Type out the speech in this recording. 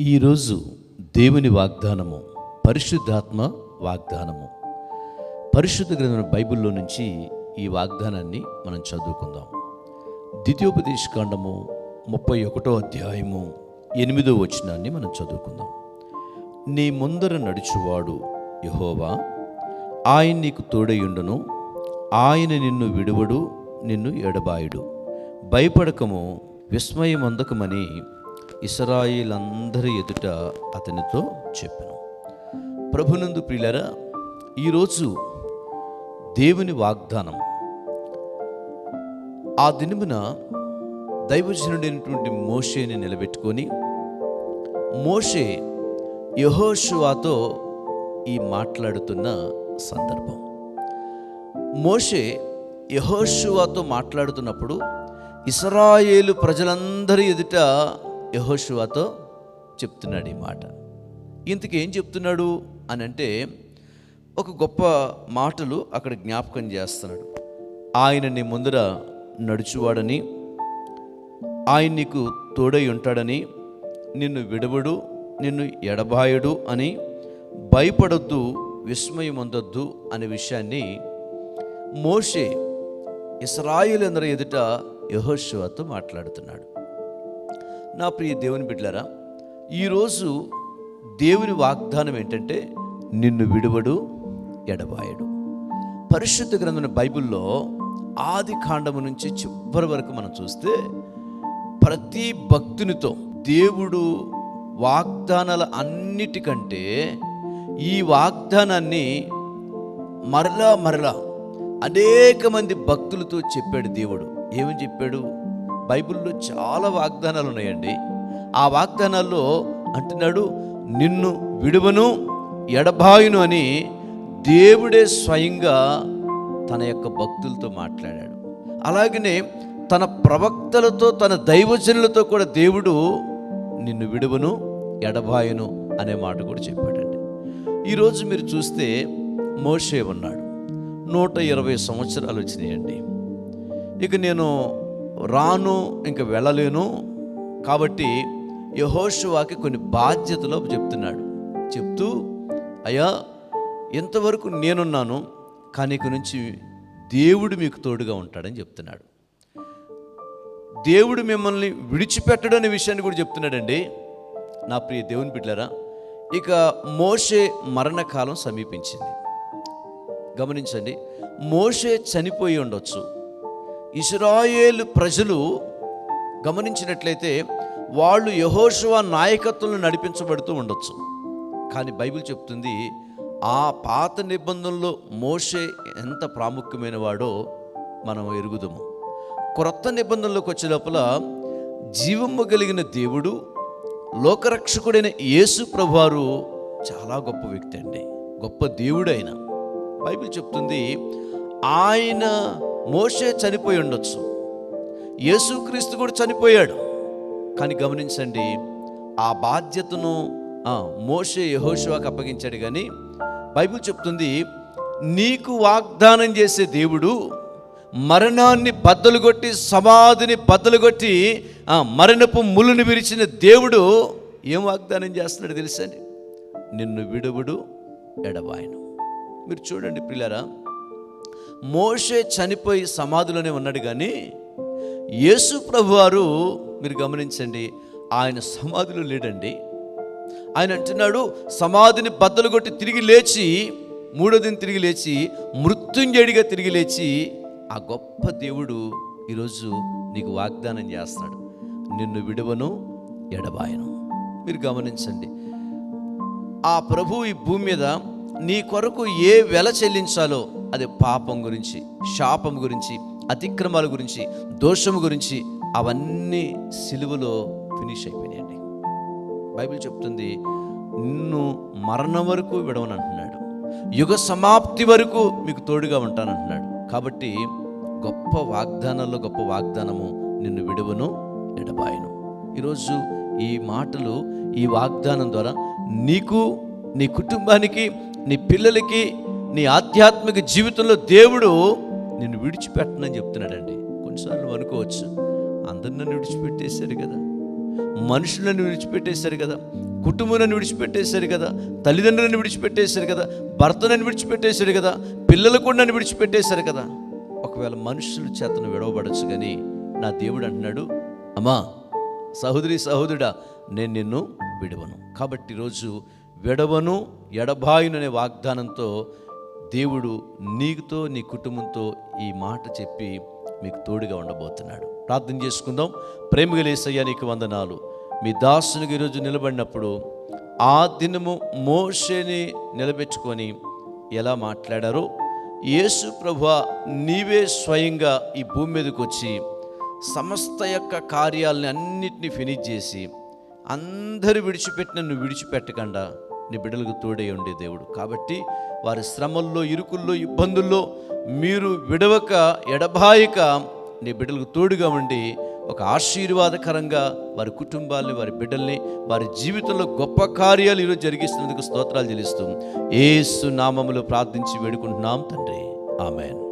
ఈరోజు దేవుని వాగ్దానము పరిశుద్ధాత్మ వాగ్దానము. పరిశుద్ధ గ్రంథం బైబిల్లో నుంచి ఈ వాగ్దానాన్ని మనం చదువుకుందాం. ద్వితీయోపదేశకాండము ముప్పై ఒకటో అధ్యాయము ఎనిమిదో వచనాన్ని మనం చదువుకుందాం. నీ ముందర నడుచువాడు యహోవా ఆయన నీకు తోడయుండును. ఆయన నిన్ను విడువడు నిన్ను ఎడబాయుడు. భయపడకము విస్మయమందకమని ఇసరాయిలందరి ఎదుట అతనితో చెప్పాను. ప్రభునందు ప్రియులరా ఈరోజు దేవుని వాగ్దానం. ఆ దినమున దైవజనుడైనటువంటి మోషేని నిలబెట్టుకొని మోషే యహోషువాతో ఈ మాట్లాడుతున్న సందర్భం. మోషే యహోషువాతో మాట్లాడుతున్నప్పుడు ఇస్రాయేలు ప్రజలందరి ఎదుట యహోషువాతో చెప్తున్నాడు ఈ మాట. ఇంతకు ఏం చెప్తున్నాడు అని అంటే ఒక గొప్ప మాటలు అక్కడ జ్ఞాపకం చేస్తున్నాడు. ఆయన నీ ముందర నడుచువాడని ఆయన నీకు తోడై ఉంటాడని నిన్ను విడవడు నిన్ను ఎడబాయడు అని భయపడొద్దు విస్మయం అందొద్దు అనే విషయాన్ని మోషే ఇస్రాయిలందరి ఎదుట యహోశివతో మాట్లాడుతున్నాడు. నా ప్రియ దేవుని బిడ్డలారా ఈరోజు దేవుని వాగ్దానం ఏంటంటే నిన్ను విడువడు ఎడబాయడు. పరిశుద్ధ గ్రంథం బైబిల్లో ఆది కాండము నుంచి చివరి వరకు మనం చూస్తే ప్రతి భక్తునితో దేవుడు వాగ్దానాల అన్నిటికంటే ఈ వాగ్దానాన్ని మరలా మరలా అనేక మంది భక్తులతో చెప్పాడు దేవుడు. ఏమని చెప్పాడు? బైబిల్లో చాలా వాగ్దానాలు ఉన్నాయండి. ఆ వాగ్దానాల్లో అంటున్నాడు నిన్ను విడువను ఎడబాయును అని దేవుడే స్వయంగా తన యొక్క భక్తులతో మాట్లాడాడు. అలాగనే తన ప్రవక్తలతో తన దైవజనులతో కూడా దేవుడు నిన్ను విడువను ఎడబాయును అనే మాట కూడా చెప్పాడండి. ఈరోజు మీరు చూస్తే మోషే ఉన్నాడు. నూట ఇరవై సంవత్సరాలు వచ్చినాయండి. ఇక నేను రాను ఇంక వెళ్ళలేను. కాబట్టి యహోషువాకి కొన్ని బాధ్యతలు చెప్తున్నాడు. చెప్తూ అయ్యా ఇంతవరకు నేనున్నాను కానీ ఇక నుంచి దేవుడు మీకు తోడుగా ఉంటాడని చెప్తున్నాడు. దేవుడు మిమ్మల్ని విడిచిపెట్టడం అనే విషయాన్ని కూడా చెప్తున్నాడండి. నా ప్రియ దేవుని బిడ్డరా ఇక మోషే మరణకాలం సమీపించింది. గమనించండి మోషే చనిపోయి ఉండొచ్చు. ఇస్రాయేలు ప్రజలు గమనించినట్లయితే వాళ్ళు యహోశువ నాయకత్వం నడిపించబడుతూ ఉండొచ్చు. కానీ బైబిల్ చెప్తుంది ఆ పాత నిబంధనలో మోషే ఎంత ప్రాముఖ్యమైన వాడో మనం ఎరుగుదాము. క్రొత్త నిబంధనలోకి వచ్చే లోపల జీవము కలిగిన దేవుడు లోకరక్షకుడైన యేసు ప్రభువారు చాలా గొప్ప వ్యక్తి అండి. గొప్ప దేవుడు ఆయన బైబిల్ చెప్తుంది ఆయన మోషే చనిపోయి ఉండొచ్చు. యేసుక్రీస్తు కూడా చనిపోయాడు. కానీ గమనించండి ఆ బాధ్యతను మోషే యహోషువాకి అప్పగించాడు కానీ బైబిల్ చెప్తుంది నీకు వాగ్దానం చేసే దేవుడు మరణాన్ని బద్దలు కొట్టి సమాధిని బద్దలు కొట్టి మరణపు ములుని విరిచిన దేవుడు ఏం వాగ్దానం చేస్తున్నాడు తెలుసండి? నిన్ను విడువుడు ఎడబాయను. మీరు చూడండి పిల్లరా మోషే చనిపోయి సమాధిలోనే ఉన్నాడు కానీ యేసు ప్రభువారు మీరు గమనించండి ఆయన సమాధిలో లేడండి. ఆయన అంటున్నాడు సమాధిని బద్దలు కొట్టి తిరిగి లేచి మూడోదిని తిరిగి లేచి మృత్యుంజడిగా తిరిగి లేచి ఆ గొప్ప దేవుడు ఈరోజు నీకు వాగ్దానం చేస్తున్నాడు నిన్ను విడువను ఎడబాయను. మీరు గమనించండి ఆ ప్రభు ఈ భూమి మీద నీ కొరకు ఏ వెల చెల్లించాలో అది పాపం గురించి శాపం గురించి అతిక్రమాల గురించి దోషం గురించి అవన్నీ సిలువలో ఫినిష్ అయిపోయినాయండి. బైబిల్ చెప్తుంది నిన్ను మరణం వరకు విడవని అంటున్నాడు యుగ సమాప్తి వరకు మీకు తోడుగా ఉంటానంటున్నాడు. కాబట్టి గొప్ప వాగ్దానంలో గొప్ప వాగ్దానము నిన్ను విడువను ఎడబాయను. ఈరోజు ఈ మాటలు ఈ వాగ్దానం ద్వారా నీకు నీ కుటుంబానికి నీ పిల్లలకి నీ ఆధ్యాత్మిక జీవితంలో దేవుడు నిన్ను విడిచిపెట్టనని చెప్తున్నాడండి. కొన్నిసార్లు అనుకోవచ్చు. అందరు నన్ను విడిచిపెట్టేశారు కదా. మనుషులను విడిచిపెట్టేశారు కదా. కుటుంబాన్ని విడిచిపెట్టేశారు కదా. తల్లిదండ్రులను విడిచిపెట్టేశారు కదా. భర్తనని విడిచిపెట్టేశారు కదా. పిల్లలు కూడా నన్ను విడిచిపెట్టేశారు కదా. ఒకవేళ మనుషుల చేతను విడవబడచ్చు కానీ నా దేవుడు అంటున్నాడు అమ్మా సహోదరి సహోదరుడా నేను నిన్ను విడవను. కాబట్టి ఈరోజు విడవను ఎడబాయును వాగ్దానంతో దేవుడు నీకుతో నీ కుటుంబంతో ఈ మాట చెప్పి మీకు తోడుగా ఉండబోతున్నాడు. ప్రార్థన చేసుకుందాం. ప్రేమగలేసయ్యా నీకు వందనాలు. మీ దాసునికి ఈరోజు నిలబడినప్పుడు ఆ దినము మోషేని నిలబెట్టుకొని ఎలా మాట్లాడారో యేసు ప్రభు నీవే స్వయంగా ఈ భూమి మీదకి వచ్చి సమస్త యొక్క కార్యాలని అన్నిటినీ ఫినిష్ చేసి అందరూ విడిచిపెట్టిన నువ్వు విడిచిపెట్టకుండా నీ బిడ్డలకు తోడై ఉండే దేవుడు. కాబట్టి వారి శ్రమల్లో ఇరుకుల్లో ఇబ్బందుల్లో మీరు విడవక ఎడబాయిక నీ బిడ్డలకు తోడుగా ఉండి ఒక ఆశీర్వాదకరంగా వారి కుటుంబాల్ని వారి బిడ్డల్ని వారి జీవితంలో గొప్ప కార్యాలు ఈరోజు జరిగిస్తున్నందుకు స్తోత్రాలు చెల్లిస్తూ ఏసు నామములు ప్రార్థించి వేడుకుంటున్నాం తండ్రి. ఆమెను.